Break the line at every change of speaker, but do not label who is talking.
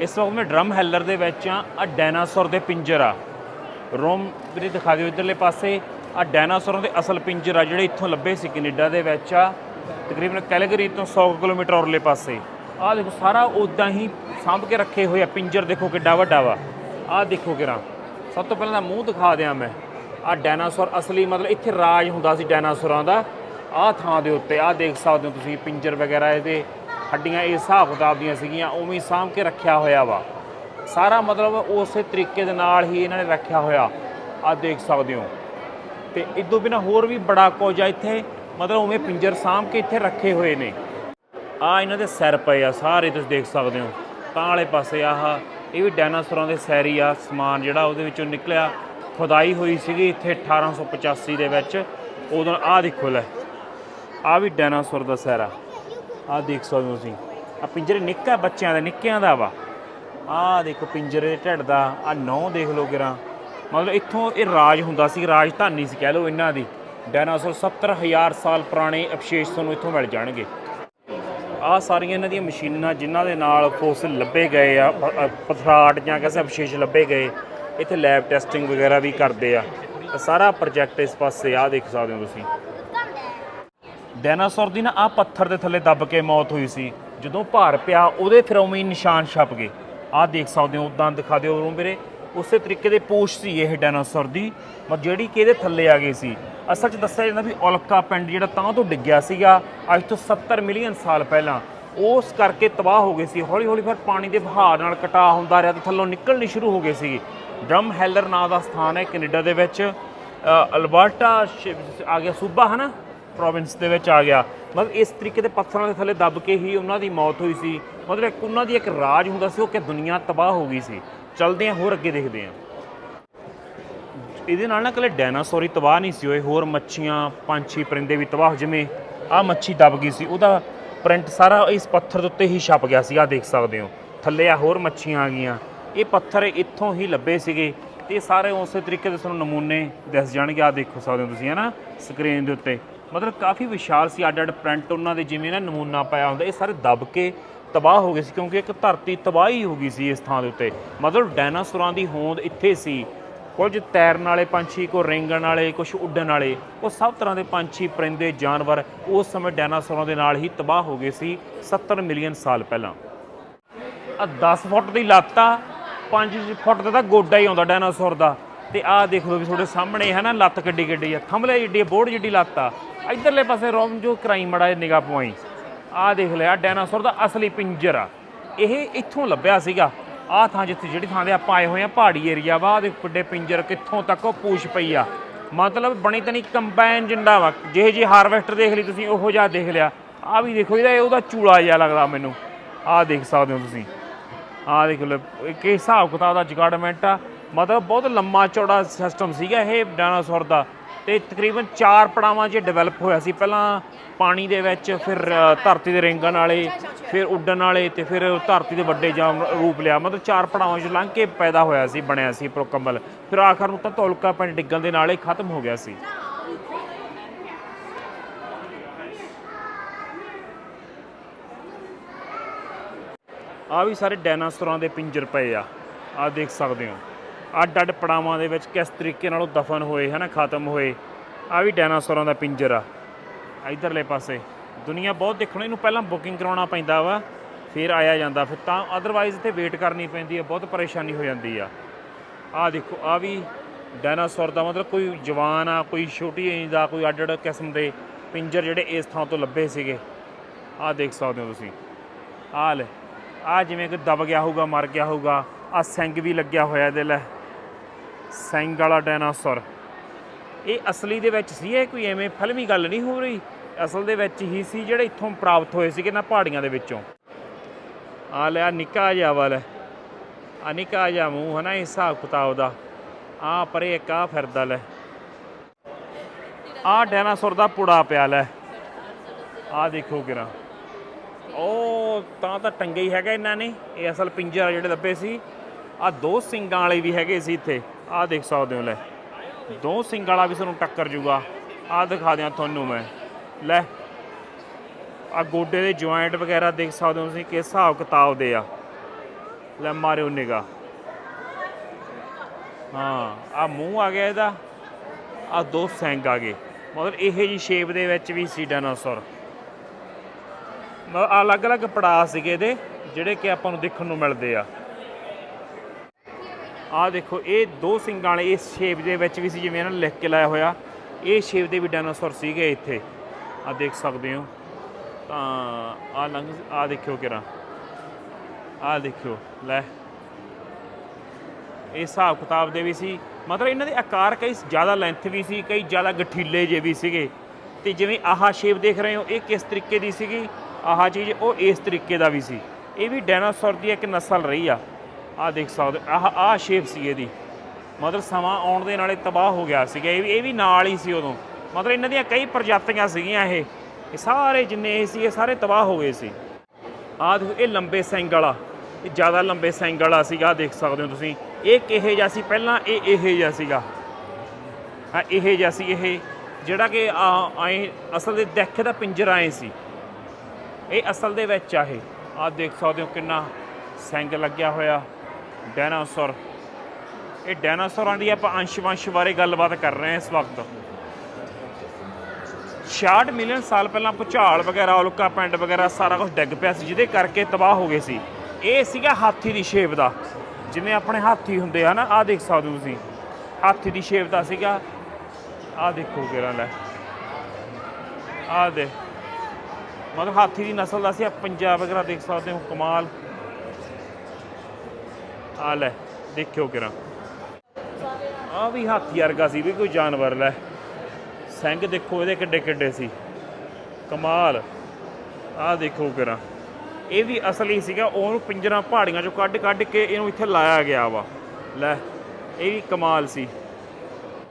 ਇਸ ਵਕਤ ਮੈਂ ਡਰਮ ਹੈਲਰ ਦੇ ਵਿੱਚ ਆ ਆ ਡਾਇਨਾਸੌਰ ਦੇ ਪਿੰਜਰ ਆ। ਰੋਮ ਵੀਰੇ ਦਿਖਾ ਦਿਓ ਇਧਰਲੇ ਪਾਸੇ। ਆ ਡਾਇਨਾਸੌਰਾਂ ਦੇ ਅਸਲ ਪਿੰਜਰ ਆ, ਜਿਹੜੇ ਇੱਥੋਂ ਲੱਭੇ ਸੀ ਕੈਨੇਡਾ ਦੇ ਵਿੱਚ ਆ। ਤਕਰੀਬਨ ਕੈਲਗਰੀ ਤੋਂ 100 ਕਿਲੋਮੀਟਰ ਔਰਲੇ ਪਾਸੇ। ਆ ਦੇਖੋ, ਸਾਰਾ ਉਦਾਂ ਹੀ ਸਾਂਭ ਕੇ ਰੱਖੇ ਹੋਏ ਆ ਪਿੰਜਰ। ਦੇਖੋ ਕਿੱਡਾ ਵੱਡਾ ਵਾ। ਆ ਦੇਖੋ ਕਿਰਾਂ। ਸਭ ਤੋਂ ਪਹਿਲਾਂ ਤਾਂ ਮੂੰਹ ਦਿਖਾ ਦਿਆਂ ਮੈਂ। ਆ ਡਾਇਨਾਸੌਰ ਅਸਲੀ ਮਤਲਬ ਇੱਥੇ ਰਾਜ ਹੁੰਦਾ ਸੀ ਡਾਇਨਾਸੌਰਾਂ ਦਾ। ਆ ਥਾਂ ਦੇ ਉੱਤੇ ਆ ਦੇਖ ਸਕਦੇ ਹੋ ਤੁਸੀਂ ਪਿੰਜਰ ਵਗੈਰਾ ਇਹਦੇ। ਹੱਡੀਆਂ ਇਸ ਹਿਸਾਬ ਕਿਤਾਬ ਦੀਆਂ ਸੀਗੀਆਂ, ਉਵੇਂ ਹੀ ਸਾਂਭ ਕੇ ਰੱਖਿਆ ਹੋਇਆ ਵਾ। ਸਾਰਾ ਮਤਲਬ ਉਸੇ ਤਰੀਕੇ ਦੇ ਨਾਲ ਹੀ ਇਹਨਾਂ ਨੇ ਰੱਖਿਆ ਹੋਇਆ। ਆ ਦੇਖ ਸਕਦੇ ਹੋ। ਤੇ ਇਦੋਂ ਬਿਨਾ ਹੋਰ ਵੀ ਬੜਾ ਕੁਝ ਆ ਇੱਥੇ। ਮਤਲਬ ਉਵੇਂ ਪਿੰਜਰ ਸਾਂਭ ਕੇ ਇੱਥੇ ਰੱਖੇ ਹੋਏ ਨੇ। ਆ ਇਹਨਾਂ ਦੇ ਸਿਰ ਪਏ ਆ, ਸਾਰੇ ਤੁਸੀਂ ਦੇਖ ਸਕਦੇ ਹੋ। ਤਾਂ ਵਾਲੇ ਪਾਸੇ ਆਹ, ਇਹ ਵੀ ਡਾਇਨਾਸੌਰਾਂ ਦੇ ਸੈਰੀ ਆ, ਸਮਾਨ ਜਿਹੜਾ ਉਹਦੇ ਵਿੱਚੋਂ ਨਿਕਲਿਆ। ਖੁਦਾਈ ਹੋਈ ਸੀਗੀ ਇੱਥੇ 1885 ਦੇ ਵਿੱਚ। ਉਦੋਂ, ਆਹ ਦੇਖੋ ਲੈ। ਆ ਵੀ ਡਾਇਨਾਸੌਰ ਦਾ ਸੈਰ ਆ। ਆਹ ਦੇਖ ਸਕਦੇ ਹੋ ਤੁਸੀਂ। ਆ ਪਿੰਜਰੇ ਨਿੱਕਾ ਬੱਚਿਆਂ ਦਾ, ਨਿੱਕਿਆਂ ਦਾ ਵਾ। ਆਹ ਦੇਖੋ ਪਿੰਜਰੇ ਦੇ ਢਿੱਡ ਦਾ, ਆ ਨੌ ਦੇਖ ਲਓ ਕਿਰਾਂ। ਮਤਲਬ ਇੱਥੋਂ ਇਹ ਰਾਜ ਹੁੰਦਾ ਸੀ, ਰਾਜਧਾਨੀ ਸੀ ਕਹਿ ਲਓ ਇਹਨਾਂ ਦੀ। ਡਾਇਨਾਸੌਰ 70000 ਸਾਲ ਪੁਰਾਣੇ ਅਵਸ਼ੇਸ਼ ਤੁਹਾਨੂੰ ਇੱਥੋਂ ਮਿਲ ਜਾਣਗੇ। ਆ ਸਾਰੀਆਂ ਇਹਨਾਂ ਦੀਆਂ ਮਸ਼ੀਨਾਂ ਜਿਨ੍ਹਾਂ ਦੇ ਨਾਲ ਫੋਸਿਲ ਲੱਭੇ ਗਏ ਆ ਪਥਰਾਟ ਜਾਂ ਕਿਸੇ ਅਵਸ਼ੇਸ਼ ਲੱਭੇ ਗਏ। ਇੱਥੇ ਲੈਬ ਟੈਸਟਿੰਗ ਵਗੈਰਾ ਵੀ ਕਰਦੇ ਆ। ਸਾਰਾ ਪ੍ਰੋਜੈਕਟ ਇਸ ਪਾਸੇ ਆ, ਦੇਖ ਸਕਦੇ ਹੋ ਤੁਸੀਂ। ਡਾਇਨਾਸੌਰ ਦੀ ਨਾ ਆ ਪੱਥਰ ਦੇ ਥੱਲੇ ਦੱਬ ਕੇ ਮੌਤ ਹੋਈ ਸੀ। ਜਦੋਂ ਭਾਰ ਪਿਆ, ਉਹਦੇ ਫਿਰ ਉਵੇਂ ਨਿਸ਼ਾਨ ਛਪ ਗਏ। ਆਹ ਦੇਖ ਸਕਦੇ ਹੋ, ਉਦਾਂ ਦਿਖਾ ਦਿਓ ਉਰੋਂ ਵੀਰੇ। ਉਸੇ ਤਰੀਕੇ ਦੇ ਪੂਛ ਸੀ ਇਹ ਡਾਇਨਾਸੌਰ ਦੀ ਮਤ ਜਿਹੜੀ ਕਿ ਇਹਦੇ ਥੱਲੇ ਆ ਗਈ ਸੀ। ਅਸਲ 'ਚ ਦੱਸਿਆ ਜਾਂਦਾ ਵੀ ਔਲਕਾ ਪਿੰਡ ਜਿਹੜਾ ਤਾਂ ਤੋਂ ਡਿੱਗਿਆ ਸੀਗਾ, ਅੱਜ ਤੋਂ 70 ਮਿਲੀਅਨ ਸਾਲ ਪਹਿਲਾਂ। ਉਸ ਕਰਕੇ ਤਬਾਹ ਹੋ ਗਏ ਸੀ। ਹੌਲੀ ਹੌਲੀ ਫਿਰ ਪਾਣੀ ਦੇ ਵਹਾਅ ਨਾਲ ਕਟਾ ਹੁੰਦਾ ਰਿਹਾ ਤੇ ਥੱਲੋਂ ਨਿਕਲਣੀ ਸ਼ੁਰੂ ਹੋ ਗਏ ਸੀ। ਡਰਮ ਹੈਲਰ ਨਾਂ ਦਾ ਸਥਾਨ ਹੈ ਕੈਨੇਡਾ ਦੇ ਵਿੱਚ। ਅਲਬਰਟਾ ਸ਼- ਆ ਗਿਆ ਸੂਬਾ ਹੈ ਨਾ ਪ੍ਰੋਵਿੰਸ ਦੇ ਵਿੱਚ ਆ ਗਿਆ। ਮਤਲਬ ਇਸ ਤਰੀਕੇ ਦੇ ਪੱਥਰਾਂ ਦੇ ਥੱਲੇ ਦੱਬ ਕੇ ਹੀ ਉਹਨਾਂ ਦੀ ਮੌਤ ਹੋਈ ਸੀ। ਮਤਲਬ ਉਹਨਾਂ ਦੀ ਇੱਕ ਰਾਜ ਹੁੰਦਾ ਸੀ, ਉਹ ਕਿ ਦੁਨੀਆ ਤਬਾਹ ਹੋ ਗਈ ਸੀ। ਚਲਦੇ ਹਾਂ, ਹੋਰ ਅੱਗੇ ਦੇਖਦੇ ਹਾਂ। ਇਹਦੇ ਨਾਲ ਨਾ ਇਕੱਲੇ ਡਾਇਨਾਸੌਰ ਹੀ ਤਬਾਹ ਨਹੀਂ ਸੀ ਹੋਏ, ਹੋਰ ਮੱਛੀਆਂ, ਪੰਛੀ, ਪਰਿੰਦੇ ਵੀ ਤਬਾਹ ਜਿਵੇਂ ਆ ਮੱਛੀ ਦਬ ਗਈ ਸੀ, ਉਹਦਾ ਪ੍ਰਿੰਟ ਸਾਰਾ ਇਸ ਪੱਥਰ ਦੇ ਉੱਤੇ ਹੀ ਛਪ ਗਿਆ ਸੀ ਆ ਦੇਖ ਸਕਦੇ ਹੋ। ਥੱਲੇ ਆ ਹੋਰ ਮੱਛੀਆਂ ਆ ਗਈਆਂ। ਇਹ ਪੱਥਰ ਇੱਥੋਂ ਹੀ ਲੱਭੇ ਸੀਗੇ ਤੇ ਇਹ ਸਾਰੇ ਉਸੇ ਤਰੀਕੇ ਦੇ ਤੁਹਾਨੂੰ ਨਮੂਨੇ ਦਿਸ ਜਾਣਗੇ। ਆ ਦੇਖੋ ਸਕਦੇ ਹੋ ਤੁਸੀਂ ਹਨਾ ਸਕਰੀਨ ਦੇ ਉੱਤੇ। ਮਤਲਬ ਕਾਫੀ ਵਿਸ਼ਾਲ ਸੀ ਅੱਡ ਅੱਡ ਪ੍ਰਿੰਟ ਉਹਨਾਂ ਦੇ ਜਿਵੇਂ ਨਾ ਨਮੂਨਾ ਪਾਇਆ ਹੁੰਦਾ, ਇਹ ਸਾਰੇ ਦਬ ਕੇ ਤਬਾਹ ਹੋ ਗਏ ਸੀ ਕਿਉਂਕਿ ਇੱਕ ਧਰਤੀ ਤਬਾਹੀ ਹੋ ਗਈ ਸੀ ਇਸ ਥਾਂ ਦੇ ਉੱਤੇ। ਮਤਲਬ ਡਾਇਨਾਸੌਰਾਂ ਦੀ ਹੋਂਦ ਇੱਥੇ ਸੀ। ਕੁਝ ਤੈਰਨ ਵਾਲੇ ਪੰਛੀ ਕੋ ਰੇਂਗਣ ਵਾਲੇ, ਕੁਝ ਉੱਡਣ ਵਾਲੇ, ਉਹ ਸਭ ਤਰ੍ਹਾਂ ਦੇ ਪੰਛੀ, ਪਰਿੰਦੇ, ਜਾਨਵਰ ਉਸ ਸਮੇਂ ਡਾਇਨਾਸੌਰਾਂ ਦੇ ਨਾਲ ਹੀ ਤਬਾਹ ਹੋ ਗਏ ਸੀ 70 ਮਿਲੀਅਨ ਸਾਲ ਪਹਿਲਾਂ। ਆ 10 ਫੁੱਟ ਦੀ ਲੱਤ ਆ 5 ਫੁੱਟ ਦਾ ਤਾਂ ਗੋਡਾ ਹੀ ਆਉਂਦਾ ਡਾਇਨਾਸੌਰ ਦਾ। ਤੇ ਆਹ ਦੇਖ ਲਓ ਵੀ ਤੁਹਾਡੇ ਸਾਹਮਣੇ ਹੈ ਨਾ ਲੱਤ ਕਿੱਡੀ ਕਿੱਡੀ ਆ। ਥੰਬਲੇ ਜਿੱਡੀ ਬੋਰਡ ਜਿੱਡੀ ਲੱਤ ਆ। ਇਧਰਲੇ ਪਾਸੇ ਰੋਮ ਜੋ ਕਰਾਈ ਮੜਾ ਨਿਗਾਹ ਪਵਾਈ। ਆਹ ਦੇਖ ਲਿਆ, ਡਾਇਨਾਸੌਰ ਦਾ ਅਸਲੀ ਪਿੰਜਰ ਆ। ਇਹ ਇੱਥੋਂ ਲੱਭਿਆ ਸੀਗਾ। ਆਹ ਥਾਂ ਜਿੱਥੇ ਜਿਹੜੀ ਥਾਂ ਦੇ ਆਪਾਂ ਆਏ ਹੋਏ ਆ, ਪਹਾੜੀ ਏਰੀਆ ਵਾ ਦੇ ਵੱਡੇ ਪਿੰਜਰ ਕਿੱਥੋਂ ਤੱਕ ਉਹ ਪੂਛ ਪਈ ਆ। ਮਤਲਬ ਬਣੀ ਤਨੀ ਕੰਬਾਈਨ ਜਿੰਦਾ ਵਾ। ਜਿਹੇ ਜਿਹੇ ਹਾਰਵੈਸਟਰ ਦੇਖ ਲਈ ਤੁਸੀਂ, ਉਹੋ ਜਿਹਾ ਦੇਖ ਲਿਆ। ਆਹ ਵੀ ਦੇਖੋ ਇਹਦਾ, ਉਹਦਾ ਚੂਲਾ ਜਿਹਾ ਲੱਗਦਾ ਮੈਨੂੰ। ਆਹ ਦੇਖ ਸਕਦੇ ਹੋ ਤੁਸੀਂ। ਆਹ ਦੇਖ ਲਓ ਇਹ ਕਿ ਹਿਸਾਬ ਕਿਤਾਬ ਦਾ ਜਗਾੜਮੈਂਟ ਆ। ਮਤਲਬ ਬਹੁਤ ਲੰਮਾ ਚੌੜਾ ਸਿਸਟਮ ਸੀਗਾ ਇਹ ਡਾਇਨਾਸੌਰ ਦਾ। ਤੇ ਤਕਰੀਬਨ ਚਾਰ ਪੜਾਵਾਂ 'ਚ ਡਿਵੈਲਪ ਹੋਇਆ ਸੀ। ਪਹਿਲਾਂ ਪਾਣੀ ਦੇ ਵਿੱਚ, ਫਿਰ ਧਰਤੀ ਦੇ ਰੇਂਗਣ ਵਾਲੇ, ਫਿਰ ਉੱਡਣ ਵਾਲੇ ਤੇ ਫਿਰ ਧਰਤੀ ਦੇ ਵੱਡੇ ਜਾਮ ਰੂਪ ਲਿਆ। ਮਤਲਬ ਚਾਰ ਪੜਾਵਾਂ 'ਚ ਲੰਘ ਕੇ ਪੈਦਾ ਹੋਇਆ ਸੀ, ਬਣਿਆ ਸੀ ਪ੍ਰੋਕੰਬਲ ਫਿਰ ਆਖਰ ਨੂੰ ਤਾਂ ਧੌਲਕਾ ਪਿੰਡ ਡਿੱਗਣ ਦੇ ਨਾਲ ਹੀ ਖਤਮ ਹੋ ਗਿਆ ਸੀ। ਆ ਵੀ ਸਾਰੇ ਡਾਇਨਾਸੌਰਾਂ ਦੇ ਪਿੰਜਰ ਪਏ ਆ। ਆ ਦੇਖ ਸਕਦੇ ਹੋ। ਅੱਡ ਅੱਡ ਪੜਾਵਾਂ ਦੇ ਵਿੱਚ ਕਿਸ ਤਰੀਕੇ ਨਾਲ ਉਹ ਦਫਨ ਹੋਏ, ਹਨਾ, ਖਤਮ ਹੋਏ। ਆ ਵੀ ਡਾਇਨਾਸੌਰਾਂ ਦਾ ਪਿੰਜਰ। ਆ ਇਧਰਲੇ ਪਾਸੇ। ਦੁਨੀਆ ਬਹੁਤ ਦੇਖਣ ਇਹਨੂੰ ਪਹਿਲਾਂ ਬੁਕਿੰਗ ਕਰਾਉਣਾ ਪੈਂਦਾ ਵਾ, ਫਿਰ ਆਇਆ ਜਾਂਦਾ। ਫਿਰ ਤਾਂ ਅਦਰਵਾਈਜ਼ ਇੱਥੇ ਵੇਟ ਕਰਨੀ ਪੈਂਦੀ ਆ, ਬਹੁਤ ਪਰੇਸ਼ਾਨੀ ਹੋ ਜਾਂਦੀ ਆ। ਆ ਦੇਖੋ ਆ ਵੀ ਡਾਇਨਾਸੌਰ ਦਾ ਮਤਲਬ ਕੋਈ ਜਵਾਨ ਆ, ਕੋਈ ਛੋਟੀ ਏਜ ਦਾ, ਕੋਈ ਅੱਡ ਅੱਡ ਕਿਸਮ ਦੇ ਪਿੰਜਰ ਜਿਹੜੇ ਇਸ ਥਾਂ ਤੋਂ ਲੱਭੇ ਸੀਗੇ। ਆ ਦੇਖ ਸਕਦੇ ਹੋ ਤੁਸੀਂ। ਆ ਲੈ ਆ ਜਿਵੇਂ ਕਿ ਦਬ ਗਿਆ ਹੋਊਗਾ, ਮਰ ਗਿਆ ਹੋਊਗਾ ਆ ਸਿੰਗ ਵੀ ਲੱਗਿਆ ਹੋਇਆ ਇਹਦੇ ਲੈ। ਸਿੰਗ ਵਾਲਾ ਡਾਇਨਾਸੌਰ। ਇਹ ਅਸਲੀ ਦੇ ਵਿੱਚ ਸੀ, ਇਹ ਕੋਈ ਐਵੇਂ ਫਿਲਮੀ ਗੱਲ ਨਹੀਂ ਹੋ ਰਹੀ। ਅਸਲ ਦੇ ਵਿੱਚ ਹੀ ਸੀ ਜਿਹੜੇ ਇੱਥੋਂ ਪ੍ਰਾਪਤ ਹੋਏ ਸੀਗੇ ਨਾ ਪਹਾੜੀਆਂ ਦੇ ਵਿੱਚੋਂ। ਆ ਲਿਆ ਨਿੱਕਾ ਜਿਹਾ ਵਾਲਾ। ਲੈ ਆ ਨਿੱਕਾ ਜਿਹਾ ਮੂੰਹ ਹਨਾ ਇਸ ਹਿਸਾਬ ਕਿਤਾਬ ਦਾ। ਆ ਪਰੇ ਇੱਕ, ਆ ਫਿਰਦਾ ਲੈ। ਆ ਡਾਇਨਾਸੌਰ ਦਾ ਪੁੜਾ ਪਿਆ ਲੈ। ਆ ਦੇਖੋ ਕਿਰਾ। ਉਹ ਤਾਂ ਤਾਂ ਟੰਗੇ ਹੀ ਹੈਗਾ ਇਹਨਾਂ ਨੇ। ਇਹ ਅਸਲ ਪਿੰਜਰ ਜਿਹੜੇ ਲੱਭੇ ਸੀ। ਆ ਦੋ ਸਿੰਗਾਂ ਵਾਲੇ ਵੀ ਹੈਗੇ ਸੀ ਇੱਥੇ। ਆ ਦੇਖ ਸਕਦੇ ਹੋ, ਲੈ। ਦੋ ਸਿੰਗਾਂ ਵਾਲਾ ਵੀ ਤੁਹਾਨੂੰ ਟੱਕਰ ਜੂਗਾ। ਆ ਦਿਖਾ ਦਿਆਂ ਤੁਹਾਨੂੰ ਮੈਂ। ਲੈ ਆ ਗੋਡੇ ਦੇ ਜੁਆਇੰਟ ਵਗੈਰਾ ਦੇਖ ਸਕਦੇ ਹੋ ਤੁਸੀਂ ਕਿਸ ਹਿਸਾਬ ਕਿਤਾਬ ਦੇ ਆ। ਲੈ, ਮਾਰਿਓ ਨਿਗਾ ਹਾਂ ਆ ਮੂੰਹ ਆ ਗਿਆ ਇਹਦਾ। ਆ ਦੋ ਸਿੰਗ ਆ ਗਏ। ਮਤਲਬ ਇਹੋ ਜੀ ਸ਼ੇਪ ਦੇ ਵਿੱਚ ਵੀ ਸੀ ਡਾਇਨਾਸੌਰ ਮਤਲਬ ਅਲੱਗ-ਅਲੱਗ ਪੜਾਅ ਸੀਗੇ ਇਹਦੇ, ਜਿਹੜੇ ਕਿ ਆਪਾਂ ਨੂੰ ਦੇਖਣ ਨੂੰ ਮਿਲਦੇ ਆ। ਆਹ ਦੇਖੋ, ਇਹ ਦੋ ਸਿੰਗਾਂ ਵਾਲੇ, ਇਸ ਸ਼ੇਪ ਦੇ ਵਿੱਚ ਵੀ ਸੀ, ਜਿਵੇਂ ਇਹਨਾਂ ਨੇ ਲਿਖ ਕੇ ਲਾਇਆ ਹੋਇਆ। ਇਹ ਸ਼ੇਪ ਦੇ ਵੀ ਡਾਇਨਾਸੌਰ ਸੀਗੇ ਇੱਥੇ। ਆ ਦੇਖ ਸਕਦੇ ਹੋ। ਤਾਂ ਆ ਲੰਗ ਆ ਦੇਖਿਓ ਕਿਰਾ ਆ ਦੇਖਿਓ, ਲੈ। ਇਹ ਹਿਸਾਬ ਕਿਤਾਬ ਦੇ ਵੀ ਸੀ। ਮਤਲਬ ਇਹਨਾਂ ਦੇ ਆਕਾਰ ਕਈ ਜ਼ਿਆਦਾ ਲੈਂਥ ਵੀ ਸੀ, ਕਈ ਜ਼ਿਆਦਾ ਗਠੀਲੇ ਜੇ ਵੀ ਸੀਗੇ। ਤੇ ਜਿਵੇਂ ਆਹਾ ਸ਼ੇਪ ਦੇਖ ਰਹੇ ਹੋ, ਇਹ ਕਿਸ ਤਰੀਕੇ ਦੀ ਸੀਗੀ? ਆਹਾ ਚੀਜ਼, ਉਹ ਇਸ ਤਰੀਕੇ ਦਾ ਵੀ ਸੀ। ਇਹ ਵੀ ਡਾਇਨਾਸੌਰ ਦੀ ਇੱਕ ਨਸਲ ਰਹੀ ਆ। ਆਹ ਦੇਖ ਸਕਦੇ ਆਹ ਆਹ ਸ਼ੇਪ ਸੀ ਇਹਦੀ। ਮਤਲਬ ਸਮਾਂ ਆਉਣ ਦੇ ਨਾਲੇ ਤਬਾਹ ਹੋ ਗਿਆ ਸੀਗਾ, ਇਹ ਵੀ ਇਹ ਵੀ ਨਾਲ ਹੀ ਸੀ ਉਦੋਂ। ਮਤਲਬ ਇਹਨਾਂ ਦੀਆਂ ਕਈ ਪ੍ਰਜਾਤੀਆਂ ਸੀਗੀਆਂ ਇਹ। ਇਹ ਸਾਰੇ ਜਿੰਨੇ ਇਹ ਸੀ, ਇਹ ਸਾਰੇ ਤਬਾਹ ਹੋ ਗਏ ਸੀ। ਆਹ ਦੇਖੋ, ਇਹ ਲੰਬੇ ਸਿੰਗ ਵਾਲਾ, ਇਹ ਜ਼ਿਆਦਾ ਲੰਬੇ ਸਿੰਗ ਵਾਲਾ ਸੀਗਾ ਦੇਖ ਸਕਦੇ ਹੋ ਤੁਸੀਂ। ਇਹ ਕਿਹੇ ਜਿਹਾ ਸੀ? ਪਹਿਲਾਂ ਇਹ ਇਹ ਜਿਹਾ ਸੀਗਾ। ਹਾਂ, ਇਹ ਜਿਹਾ ਸੀ ਇਹ। ਜਿਹੜਾ ਕਿ ਆਏ, ਅਸਲ ਦੇ ਦੇਖੇ ਦਾ ਪਿੰਜਰਾ ਆਏ ਸੀ। ਇਹ ਅਸਲ ਦੇ ਵਿੱਚ ਆ ਇਹ। ਆਹ ਦੇਖ ਸਕਦੇ ਹੋ ਕਿੰਨਾ ਸਿੰਗ ਲੱਗਿਆ ਹੋਇਆ। ਡਾਇਨਾਸੌਰ ਇਹ ਡਾਇਨਾਸੌਰਾਂ ਦੀ ਆਪਾਂ ਅੰਸ਼ ਵੰਸ਼ ਬਾਰੇ ਗੱਲਬਾਤ ਕਰ ਰਹੇ ਹਾਂ ਇਸ ਵਕਤ। 66 ਮਿਲੀਅਨ ਸਾਲ ਪਹਿਲਾਂ ਭੂਚਾਲ ਵਗੈਰਾ, ਉਲਕਾ ਪਿੰਡ ਵਗੈਰਾ ਸਾਰਾ ਕੁਝ ਡਿੱਗ ਪਿਆ ਸੀ, ਜਿਹਦੇ ਕਰਕੇ ਤਬਾਹ ਹੋ ਗਏ ਸੀ। ਇਹ ਸੀਗਾ ਹਾਥੀ ਦੀ ਸ਼ੇਪ ਦਾ। ਜਿਵੇਂ ਆਪਣੇ ਹਾਥੀ ਹੁੰਦੇ ਆ ਨਾ, ਆਹ ਦੇਖ ਸਕਦੇ ਹੋ ਤੁਸੀਂ। ਹਾਥੀ ਦੀ ਸ਼ੇਪ ਦਾ ਸੀਗਾ। ਆਹ ਦੇਖੋ ਕਿਰਾਂ ਲੈ। ਆਹ ਦੇ ਮਤਲਬ ਹਾਥੀ ਦੀ ਨਸਲ ਦਾ ਸੀ, ਆਹ ਪੰਜਾਬ ਵਗੈਰਾ ਦੇਖ ਸਕਦੇ ਹੋ, ਕਮਾਲ। ਆ ਲੈ, ਦੇਖਿਓ ਕਿਰਾਂ। ਆ ਵੀ ਹਾਥੀ ਵਰਗਾ ਸੀ ਵੀ ਕੋਈ ਜਾਨਵਰ, ਲੈ। ਸਿੰਘ ਦੇਖੋ ਇਹਦੇ ਕਿੱਡੇ ਕਿੱਡੇ ਸੀ। ਕਮਾਲ। ਆਹ ਦੇਖੋ ਕਿਰਾਂ। ਇਹ ਵੀ ਅਸਲੀ ਸੀਗਾ, ਉਹਨੂੰ ਪਿੰਜਰਾ ਪਹਾੜੀਆਂ ਚੋਂ ਕੱਢ ਕੱਢ ਕੇ ਇਹਨੂੰ ਇੱਥੇ ਲਾਇਆ ਗਿਆ ਵਾ। ਲੈ, ਇਹ ਵੀ ਕਮਾਲ ਸੀ।